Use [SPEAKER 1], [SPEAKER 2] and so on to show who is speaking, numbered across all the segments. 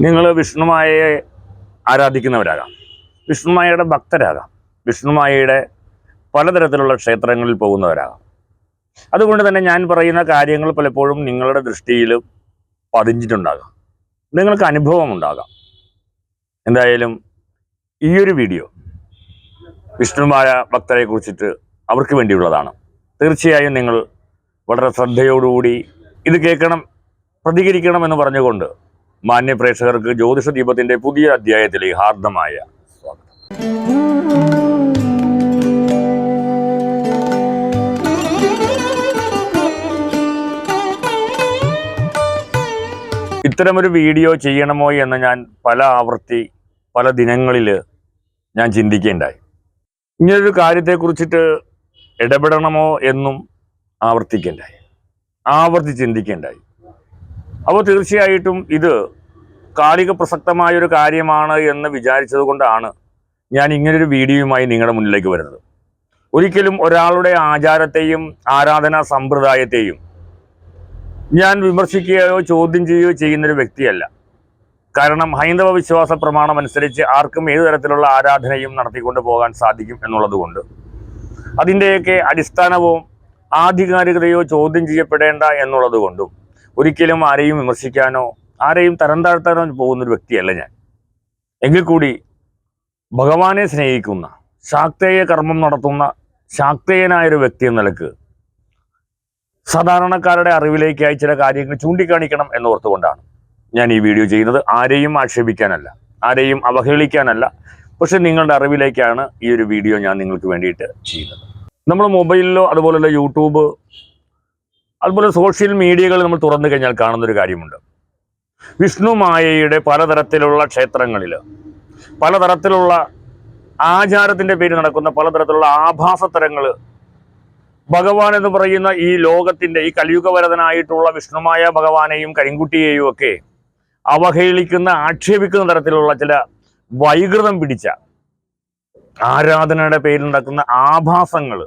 [SPEAKER 1] നിങ്ങൾ വിഷ്ണുമായയെ ആരാധിക്കുന്നവരാകാം. വിഷ്ണുമായയുടെ ഭക്തരാകാം. വിഷ്ണുമായയുടെ പലതരത്തിലുള്ള ക്ഷേത്രങ്ങളിൽ പോകുന്നവരാകാം. അതുകൊണ്ട് തന്നെ ഞാൻ പറയുന്ന കാര്യങ്ങൾ പലപ്പോഴും നിങ്ങളുടെ ദൃഷ്ടിയിൽ പതിഞ്ഞിട്ടുണ്ടാകാം. നിങ്ങൾക്ക് അനുഭവം ഉണ്ടാകാം. എന്തായാലും ഈ ഒരു വീഡിയോ വിഷ്ണുമായ ഭക്തരെ കുറിച്ചിട്ട് അവർക്ക് വേണ്ടിയുള്ളതാണ്. തീർച്ചയായും നിങ്ങൾ വളരെ ശ്രദ്ധയോടുകൂടി ഇത് കേൾക്കണം പ്രതികരിക്കണം എന്ന് പറഞ്ഞുകൊണ്ട് മാന്യ പ്രേക്ഷകർക്ക് ജ്യോതിഷ ദീപത്തിന്റെ പുതിയ അധ്യായത്തിലെ ഹാർദമായ സ്വാഗതം. ഇത്തരമൊരു വീഡിയോ ചെയ്യണമോ എന്ന് ഞാൻ പല ആവർത്തി പല ദിനങ്ങളിൽ ഞാൻ ചിന്തിക്കേണ്ടായി. ഇങ്ങനൊരു കാര്യത്തെക്കുറിച്ചിട്ട് ഇടപെടണമോ എന്നും ആവർത്തിക്കേണ്ടായി. ആവർത്തി ചിന്തിക്കേണ്ടായി. അപ്പോൾ തീർച്ചയായിട്ടും ഇത് കാലിക പ്രസക്തമായൊരു കാര്യമാണ് എന്ന് വിചാരിച്ചത് കൊണ്ടാണ് ഞാൻ ഇങ്ങനൊരു വീഡിയോയുമായി നിങ്ങളുടെ മുന്നിലേക്ക് വരുന്നത്. ഒരിക്കലും ഒരാളുടെ ആചാരത്തെയും ആരാധനാ സമ്പ്രദായത്തെയും ഞാൻ വിമർശിക്കുകയോ ചോദ്യം ചെയ്യുകയോ ചെയ്യുന്നൊരു വ്യക്തിയല്ല. കാരണം ഹൈന്ദവ വിശ്വാസ പ്രമാണം അനുസരിച്ച് ആർക്കും ഏതു തരത്തിലുള്ള ആരാധനയും നടത്തിക്കൊണ്ട് പോകാൻ സാധിക്കും എന്നുള്ളതുകൊണ്ട് അതിന്റെയൊക്കെ അടിസ്ഥാനവും ആധികാരികതയോ ചോദ്യം ചെയ്യപ്പെടേണ്ട എന്നുള്ളതുകൊണ്ടും ഒരിക്കലും ആരെയും വിമർശിക്കാനോ ആരെയും തരം താഴ്ത്താനോ പോകുന്നൊരു വ്യക്തിയല്ല ഞാൻ. എങ്കിൽ കൂടി ഭഗവാനെ സ്നേഹിക്കുന്ന ശാക്തേയ കർമ്മം നടത്തുന്ന ശാക്തേയനായൊരു വ്യക്തി എന്ന നിലയ്ക്ക് സാധാരണക്കാരുടെ അറിവിലേക്കായി ചില കാര്യങ്ങൾ ചൂണ്ടിക്കാണിക്കണം എന്നോർത്തുകൊണ്ടാണ് ഞാൻ ഈ വീഡിയോ ചെയ്യുന്നത്. ആരെയും ആക്ഷേപിക്കാനല്ല ആരെയും അവഹേളിക്കാനല്ല. പക്ഷെ നിങ്ങളുടെ അറിവിലേക്കാണ് ഈ ഒരു വീഡിയോ ഞാൻ നിങ്ങൾക്ക് വേണ്ടിയിട്ട് ചെയ്യുന്നത്. നമ്മൾ മൊബൈലിലോ അതുപോലെ യൂട്യൂബ് അതുപോലെ സോഷ്യൽ മീഡിയകൾ നമ്മൾ തുറന്നു കഴിഞ്ഞാൽ കാണുന്നൊരു കാര്യമുണ്ട്. വിഷ്ണു മായയുടെ പലതരത്തിലുള്ള ക്ഷേത്രങ്ങളിൽ പലതരത്തിലുള്ള ആചാരത്തിന്റെ പേര് നടക്കുന്ന പലതരത്തിലുള്ള ആഭാസത്തരങ്ങൾ ഭഗവാൻ എന്ന് പറയുന്ന ഈ ലോകത്തിന്റെ ഈ കലിയുഗവരതനായിട്ടുള്ള വിഷ്ണുമായ ഭഗവാനെയും കരിങ്കുട്ടിയെയും ഒക്കെ അവഹേളിക്കുന്ന ആക്ഷേപിക്കുന്ന തരത്തിലുള്ള ചില വൈകൃതം പിടിച്ച ആരാധനയുടെ പേരിൽ നടക്കുന്ന ആഭാസങ്ങൾ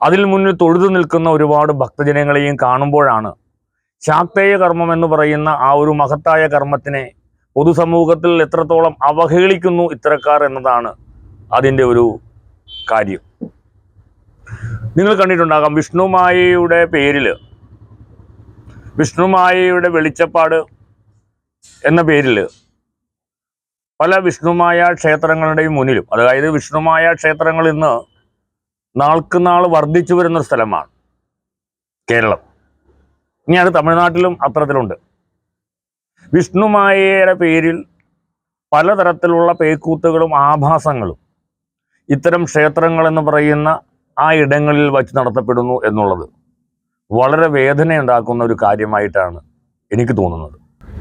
[SPEAKER 1] അതിൽ മുന്നിൽ തൊഴുതു നിൽക്കുന്ന ഒരുപാട് ഭക്തജനങ്ങളെയും കാണുമ്പോഴാണ് ശാക്തേയ കർമ്മം എന്ന് പറയുന്ന ആ ഒരു മഹത്തായ കർമ്മത്തിനെ പൊതുസമൂഹത്തിൽ എത്രത്തോളം അവഹേളിക്കുന്നു ഇത്തരക്കാർ എന്നതാണ് അതിന്റെ ഒരു കാര്യം. നിങ്ങൾ കണ്ടിട്ടുണ്ടാകാം വിഷ്ണുമായയുടെ പേരിൽ വിഷ്ണുമായയുടെ വെളിച്ചപ്പാട് എന്ന പേരിൽ പല വിഷ്ണുമായ ക്ഷേത്രങ്ങളുടെയും മുന്നിലും അതായത് വിഷ്ണുമായ ക്ഷേത്രങ്ങൾ ഇന്ന് നാൾക്ക് നാൾ വർദ്ധിച്ചു വരുന്ന സ്ഥലമാണ് കേരളം. ഇനി തമിഴ്നാട്ടിലും അത്തരത്തിലുണ്ട്. വിഷ്ണുമായയുടെ പേരിൽ പലതരത്തിലുള്ള പേക്കൂത്തുകളും ആഭാസങ്ങളും ഇത്തരം ക്ഷേത്രങ്ങൾ എന്ന് പറയുന്ന ആ ഇടങ്ങളിൽ വച്ച് നടത്തപ്പെടുന്നു എന്നുള്ളത് വളരെ വേദനയുണ്ടാക്കുന്ന ഒരു കാര്യമായിട്ടാണ് എനിക്ക് തോന്നുന്നത്.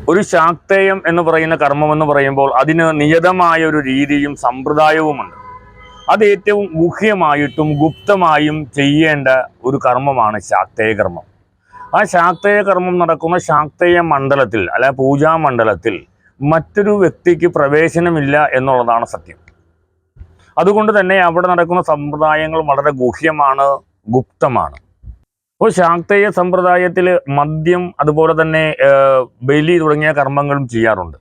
[SPEAKER 1] ഒരു ശാക്തേയം എന്ന് പറയുന്ന കർമ്മം എന്ന് പറയുമ്പോൾ അതിന് നിയതമായ ഒരു രീതിയും സമ്പ്രദായവുമുണ്ട്. അത് ഏറ്റവും ഗുഹ്യമായിട്ടും ഗുപ്തമായും ചെയ്യേണ്ട ഒരു കർമ്മമാണ് ശാക്തേയ കർമ്മം. ആ ശാക്തേയ കർമ്മം നടക്കുന്ന ശാക്തേയ മണ്ഡലത്തിൽ അല്ല പൂജാ മണ്ഡലത്തിൽ മറ്റൊരു വ്യക്തിക്ക് പ്രവേശനമില്ല എന്നുള്ളതാണ് സത്യം. അതുകൊണ്ട് തന്നെ അവിടെ നടക്കുന്ന സമ്പ്രദായങ്ങൾ വളരെ ഗുഹ്യമാണ് ഗുപ്തമാണ്. അപ്പോൾ ശാക്തേയ സമ്പ്രദായത്തിൽ മദ്യം അതുപോലെ തന്നെ ബലി തുടങ്ങിയ കർമ്മങ്ങളും ചെയ്യാറുണ്ട്.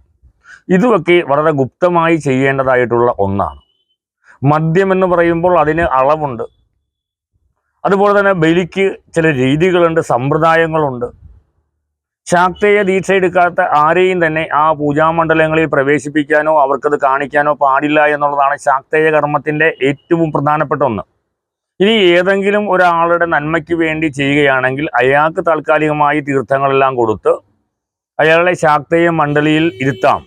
[SPEAKER 1] ഇതുമൊക്കെ വളരെ ഗുപ്തമായി ചെയ്യേണ്ടതായിട്ടുള്ള ഒന്നാണ്. മദ്യം എന്ന് പറയുമ്പോൾ അതിന് അളവുണ്ട്. അതുപോലെ തന്നെ ബലിക്ക് ചില രീതികളുണ്ട് സമ്പ്രദായങ്ങളുണ്ട്. ശാക്തേയ ദീക്ഷ എടുക്കാത്ത ആരെയും തന്നെ ആ പൂജാമണ്ഡലങ്ങളിൽ പ്രവേശിപ്പിക്കാനോ അവർക്കത് കാണിക്കാനോ പാടില്ല എന്നുള്ളതാണ് ശാക്തേയ കർമ്മത്തിന്റെ ഏറ്റവും പ്രധാനപ്പെട്ട ഒന്ന്. ഇനി ഏതെങ്കിലും ഒരാളുടെ നന്മയ്ക്ക് വേണ്ടി ചെയ്യുകയാണെങ്കിൽ അയാൾക്ക് താൽക്കാലികമായി തീർത്ഥങ്ങളെല്ലാം കൊടുത്ത് അയാളെ ശാക്തേയ മണ്ഡലിയിൽ ഇരുത്താം.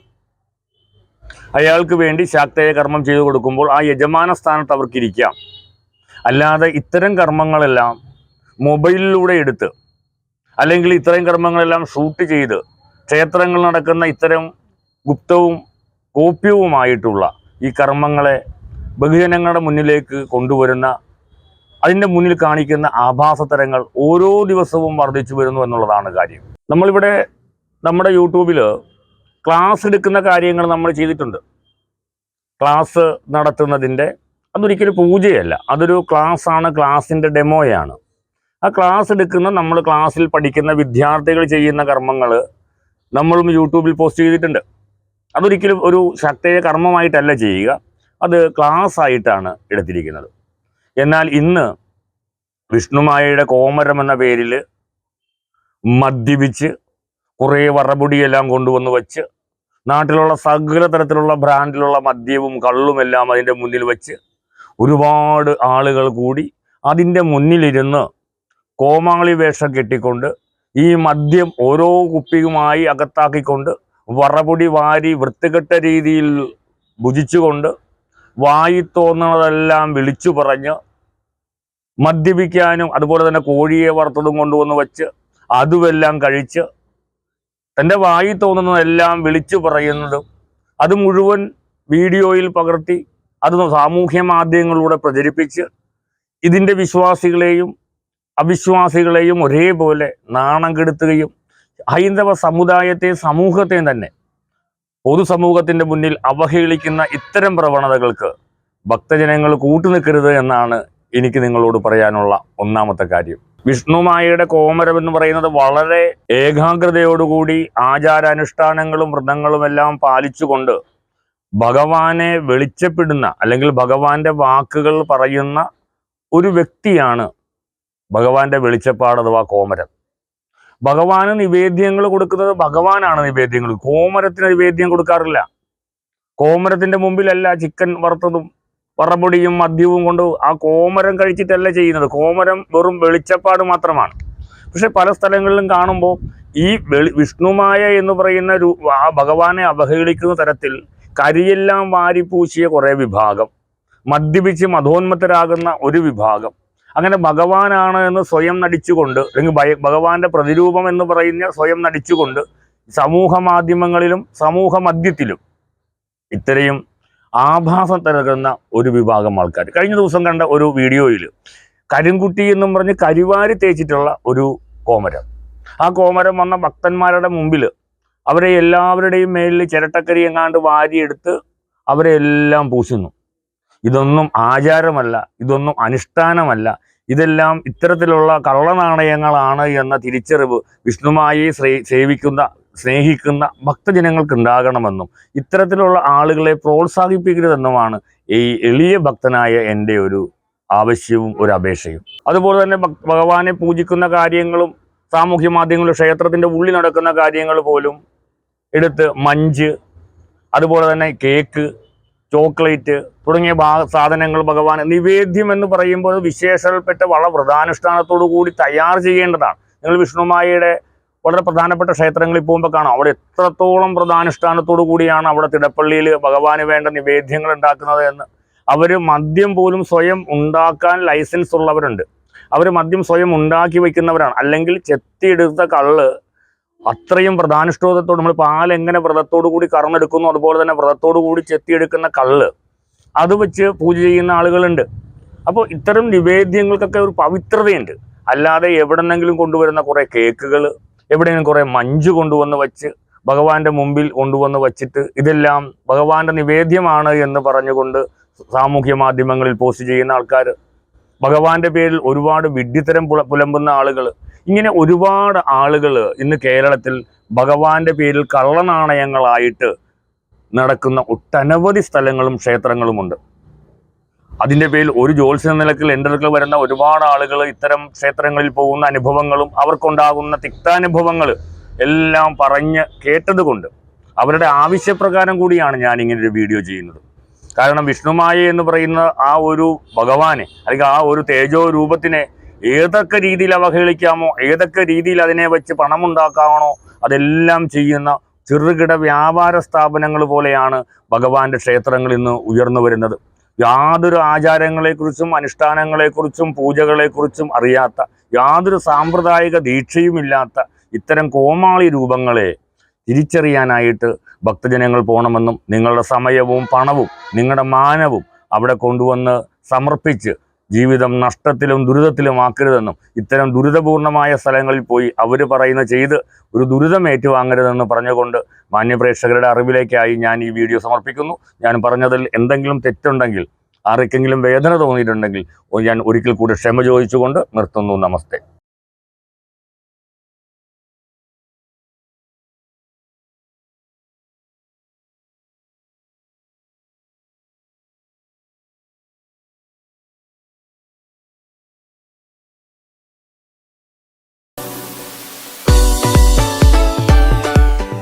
[SPEAKER 1] അയാൾക്ക് വേണ്ടി ശാക്തേയ കർമ്മം ചെയ്തു കൊടുക്കുമ്പോൾ ആ യജമാന സ്ഥാനത്ത് അവർക്ക് ഇരിക്കാം അല്ലാതെ ഇത്തരം കർമ്മങ്ങളെല്ലാം മൊബൈലിലൂടെ എടുത്ത് അല്ലെങ്കിൽ ഇത്തരം കർമ്മങ്ങളെല്ലാം ഷൂട്ട് ചെയ്ത് ക്ഷേത്രങ്ങൾ നടക്കുന്ന ഇത്തരം ഗുപ്തവും ഗോപ്യവുമായിട്ടുള്ള ഈ കർമ്മങ്ങളെ ബഹുജനങ്ങളുടെ മുന്നിലേക്ക് കൊണ്ടുവരുന്ന അതിന്റെ മുന്നിൽ കാണിക്കുന്ന ആഭാസതരങ്ങൾ ഓരോ ദിവസവും വർദ്ധിച്ചു വരുന്നു എന്നുള്ളതാണ് കാര്യം. നമ്മളിവിടെ നമ്മുടെ യൂട്യൂബിൽ ക്ലാസ് എടുക്കുന്ന കാര്യങ്ങൾ നമ്മൾ ചെയ്തിട്ടുണ്ട്. ക്ലാസ് നടത്തുന്നതിന്റെ അതൊരിക്കലും പൂജയല്ല. അതൊരു ക്ലാസ്സാണ് ക്ലാസ്സിന്റെ ഡെമോയാണ് ആ ക്ലാസ് എടുക്കുന്ന നമ്മൾ ക്ലാസ്സിൽ പഠിക്കുന്ന വിദ്യാർത്ഥികൾ ചെയ്യുന്ന കർമ്മങ്ങൾ നമ്മളും യൂട്യൂബിൽ പോസ്റ്റ് ചെയ്തിട്ടുണ്ട്. അതൊരിക്കലും ഒരു ശക്തയ കർമ്മമായിട്ടല്ല ചെയ്യുക. അത് ക്ലാസ് ആയിട്ടാണ് എടുത്തിരിക്കുന്നത്. എന്നാൽ ഇന്ന് വിഷ്ണുമായയുടെ കോമരം എന്ന പേരിൽ മദ്യപിച്ച് കുറേ വറപൊടിയെല്ലാം കൊണ്ടുവന്ന് വച്ച് നാട്ടിലുള്ള സകല തരത്തിലുള്ള ബ്രാൻഡിലുള്ള മദ്യവും കള്ളുമെല്ലാം അതിന്റെ മുന്നിൽ വെച്ച് ഒരുപാട് ആളുകൾ കൂടി അതിന്റെ മുന്നിലിരുന്ന് കോമാളി വേഷം കെട്ടിക്കൊണ്ട് ഈ മദ്യം ഓരോ കുപ്പിയുമായി അകത്താക്കിക്കൊണ്ട് വറപൊടി വാരി വൃത്തികെട്ട രീതിയിൽ ഭുജിച്ചുകൊണ്ട് വായി തോന്നുന്നതെല്ലാം വിളിച്ചു പറഞ്ഞ് മദ്യപിക്കാനും അതുപോലെ തന്നെ കോഴിയെ വറുത്തതും കൊണ്ടുവന്ന് വച്ച് അതുമെല്ലാം കഴിച്ച് തന്റെ വായി തോന്നുന്നതെല്ലാം വിളിച്ചു പറയുന്നതും അത് മുഴുവൻ വീഡിയോയിൽ പകർത്തി അത് സാമൂഹ്യ മാധ്യമങ്ങളിലൂടെ പ്രചരിപ്പിച്ച് ഇതിന്റെ വിശ്വാസികളെയും അവിശ്വാസികളെയും ഒരേപോലെ നാണം കെടുത്തുകയും ഹൈന്ദവ സമുദായത്തെയും സമൂഹത്തെയും തന്നെ പൊതുസമൂഹത്തിന്റെ മുന്നിൽ അവഹേളിക്കുന്ന ഇത്തരം പ്രവണതകൾക്ക് ഭക്തജനങ്ങൾ കൂട്ടുനിൽക്കരുത് എന്നാണ് എനിക്ക് നിങ്ങളോട് പറയാനുള്ള ഒന്നാമത്തെ കാര്യം. വിഷ്ണുമായയുടെ കോമരം എന്ന് പറയുന്നത് വളരെ ഏകാഗ്രതയോടുകൂടി ആചാരാനുഷ്ഠാനങ്ങളും വ്രതങ്ങളും എല്ലാം പാലിച്ചുകൊണ്ട് ഭഗവാനെ വെളിച്ചപ്പെടുന്ന അല്ലെങ്കിൽ ഭഗവാന്റെ വാക്കുകൾ പറയുന്ന ഒരു വ്യക്തിയാണ് ഭഗവാന്റെ വെളിച്ചപ്പാട് അഥവാ കോമരം ഭഗവാന് നിവേദ്യങ്ങൾ കൊടുക്കുന്നത് ഭഗവാനാണ് നിവേദ്യങ്ങൾ. കോമരത്തിന് നിവേദ്യം കൊടുക്കാറില്ല. കോമരത്തിന്റെ മുമ്പിലല്ല ചിക്കൻ വറുത്തതും വറപൊടിയും മദ്യവും കൊണ്ട് ആ കോമരം കഴിച്ചിട്ടല്ല ചെയ്യുന്നത്. കോമരം വെറും വെളിച്ചപ്പാട് മാത്രമാണ്. പക്ഷെ പല സ്ഥലങ്ങളിലും കാണുമ്പോൾ ഈ വെളി വിഷ്ണുമായ എന്ന് പറയുന്ന ആ ഭഗവാനെ അവഹേളിക്കുന്ന തരത്തിൽ കരിയെല്ലാം വാരിപ്പൂശിയ കുറേ വിഭാഗം. മദ്യപിച്ച് മധോന്മത്തരാകുന്ന ഒരു വിഭാഗം. അങ്ങനെ ഭഗവാനാണ് എന്ന് സ്വയം നടിച്ചുകൊണ്ട് അല്ലെങ്കിൽ ഭയ ഭഗവാന്റെ പ്രതിരൂപം എന്ന് പറയുന്ന സ്വയം നടിച്ചുകൊണ്ട് സമൂഹ മാധ്യമങ്ങളിലും സമൂഹ മധ്യത്തിലും ഇത്രയും ആഭാസം തരകുന്ന ഒരു വിഭാഗം ആൾക്കാർ കഴിഞ്ഞ ദിവസം കണ്ട ഒരു വീഡിയോയിൽ കരിങ്കുട്ടി എന്നും പറഞ്ഞ് കരിവാരി തേച്ചിട്ടുള്ള ഒരു കോമരം. ആ കോമരം വന്ന ഭക്തന്മാരുടെ മുമ്പിൽ അവരെ എല്ലാവരുടെയും മേലിൽ ചിരട്ടക്കരി എങ്ങാണ്ട് വാരിയെടുത്ത് അവരെ എല്ലാം പൂശുന്നു. ഇതൊന്നും ആചാരമല്ല ഇതൊന്നും അനുഷ്ഠാനമല്ല. ഇതെല്ലാം ഇത്തരത്തിലുള്ള കള്ളനാണയങ്ങളാണ് എന്ന തിരിച്ചറിവ് വിഷ്ണുമായി സേവിക്കുന്ന സ്നേഹിക്കുന്ന ഭക്തജനങ്ങൾക്ക് ഉണ്ടാകണമെന്നും ഇത്തരത്തിലുള്ള ആളുകളെ പ്രോത്സാഹിപ്പിക്കരുതെന്നുമാണ് ഈ എളിയ ഭക്തനായ എന്റെ ഒരു ആവശ്യവും ഒരു അപേക്ഷയും. അതുപോലെ തന്നെ ഭഗവാനെ പൂജിക്കുന്ന കാര്യങ്ങളും സാമൂഹ്യ മാധ്യമങ്ങളിൽ ക്ഷേത്രത്തിന്റെ ഉള്ളിൽ നടക്കുന്ന കാര്യങ്ങൾ പോലും എടുത്ത് മഞ്ച് അതുപോലെ തന്നെ കേക്ക് ചോക്ലേറ്റ് തുടങ്ങിയ സാധനങ്ങൾ ഭഗവാൻ നിവേദ്യം എന്ന് പറയുമ്പോൾ വിശേഷപ്പെട്ട വളരെ വ്രതാനുഷ്ഠാനത്തോടു കൂടി തയ്യാർ ചെയ്യേണ്ടതാണ്. നിങ്ങൾ വിഷ്ണുമായയുടെ വളരെ പ്രധാനപ്പെട്ട ക്ഷേത്രങ്ങളിൽ പോകുമ്പോൾ കാണാം. അവിടെ എത്രത്തോളം വ്രതാനുഷ്ഠാനത്തോടു കൂടിയാണ് അവിടെ തിടപ്പള്ളിയിൽ ഭഗവാന് വേണ്ട നിവേദ്യങ്ങൾ ഉണ്ടാക്കുന്നത് എന്ന്. അവർ മദ്യം പോലും സ്വയം ഉണ്ടാക്കാൻ ലൈസൻസ് ഉള്ളവരുണ്ട്. അവർ മദ്യം സ്വയം ഉണ്ടാക്കി വയ്ക്കുന്നവരാണ്. അല്ലെങ്കിൽ ചെത്തിയെടുത്ത കള്ള് അത്രയും പ്രധാനിഷ്ഠോതത്തോട് നമ്മൾ പാൽ എങ്ങനെ വ്രതത്തോടു കൂടി കറന്നെടുക്കുന്നു അതുപോലെ തന്നെ വ്രതത്തോടു കൂടി ചെത്തിയെടുക്കുന്ന കള്ള്. അത് വെച്ച് പൂജ ചെയ്യുന്ന ആളുകളുണ്ട്. അപ്പോൾ ഇത്തരം നിവേദ്യങ്ങൾക്കൊക്കെ ഒരു പവിത്രതയുണ്ട്. അല്ലാതെ എവിടെന്നെങ്കിലും കൊണ്ടുവരുന്ന കുറേ കേക്കുകൾ എവിടെയെങ്കിലും കുറേ മഞ്ച് കൊണ്ടുവന്ന് വച്ച് ഭഗവാന്റെ മുമ്പിൽ കൊണ്ടുവന്ന് വച്ചിട്ട് ഇതെല്ലാം ഭഗവാന്റെ നിവേദ്യമാണ് എന്ന് പറഞ്ഞുകൊണ്ട് സാമൂഹ്യ മാധ്യമങ്ങളിൽ പോസ്റ്റ് ചെയ്യുന്ന ആൾക്കാർ ഭഗവാന്റെ പേരിൽ ഒരുപാട് വിഡ്ഢിത്തരം പുല പുലമ്പുന്ന ആളുകൾ ഇങ്ങനെ ഒരുപാട് ആളുകൾ ഇന്ന് കേരളത്തിൽ ഭഗവാന്റെ പേരിൽ കള്ളനാണയങ്ങളായിട്ട് നടക്കുന്ന ഒട്ടനവധി സ്ഥലങ്ങളും ക്ഷേത്രങ്ങളുമുണ്ട്. അതിന്റെ പേരിൽ ഒരു ജ്യോത്സ്യ നിലക്കിൽ എന്റെ വരുന്ന ഒരുപാട് ആളുകൾ ഇത്തരം ക്ഷേത്രങ്ങളിൽ പോകുന്ന അനുഭവങ്ങളും അവർക്കുണ്ടാകുന്ന തിക്താനുഭവങ്ങൾ എല്ലാം പറഞ്ഞ് കേട്ടതുകൊണ്ട് അവരുടെ ആവശ്യപ്രകാരം കൂടിയാണ് ഞാൻ ഇങ്ങനെ ഒരു വീഡിയോ ചെയ്യുന്നത്. കാരണം വിഷ്ണുമായ എന്ന് പറയുന്ന ആ ഒരു ഭഗവാനെ അല്ലെങ്കിൽ ആ ഒരു തേജോ രൂപത്തിനെ ഏതൊക്കെ രീതിയിൽ അവഹേളിക്കാമോ ഏതൊക്കെ രീതിയിൽ അതിനെ വെച്ച് പണമുണ്ടാക്കാമോ അതെല്ലാം ചെയ്യുന്ന ചെറുകിട വ്യാപാര സ്ഥാപനങ്ങൾ പോലെയാണ് ഭഗവാന്റെ ക്ഷേത്രങ്ങൾ ഇന്ന് ഉയർന്നു വരുന്നത്. യാതൊരു ആചാരങ്ങളെക്കുറിച്ചും അനുഷ്ഠാനങ്ങളെക്കുറിച്ചും പൂജകളെക്കുറിച്ചും അറിയാത്ത യാതൊരു സാമ്പ്രദായിക ദീക്ഷയുമില്ലാത്ത ഇത്തരം കോമാളി രൂപങ്ങളെ തിരിച്ചറിയാനായിട്ട് ഭക്തജനങ്ങൾ പോകണമെന്നും നിങ്ങളുടെ സമയവും പണവും നിങ്ങളുടെ മാനവും അവിടെ കൊണ്ടുവന്ന് സമർപ്പിച്ച് ജീവിതം നഷ്ടത്തിലും ദുരിതത്തിലും ആക്കരുതെന്നും ഇത്തരം ദുരിതപൂർണമായ സ്ഥലങ്ങളിൽ പോയി അവർ പറയുന്ന ചെയ്ത് ഒരു ദുരിതം ഏറ്റുവാങ്ങരുതെന്ന് പറഞ്ഞുകൊണ്ട് മാന്യപ്രേക്ഷകരുടെ അറിവിലേക്കായി ഞാൻ ഈ വീഡിയോ സമർപ്പിക്കുന്നു. ഞാൻ പറഞ്ഞതിൽ എന്തെങ്കിലും തെറ്റുണ്ടെങ്കിൽ ആർക്കെങ്കിലും വേദന തോന്നിയിട്ടുണ്ടെങ്കിൽ ഞാൻ ഒരിക്കൽ കൂടി ക്ഷമ ചോദിച്ചുകൊണ്ട് നിർത്തുന്നു. നമസ്തേ.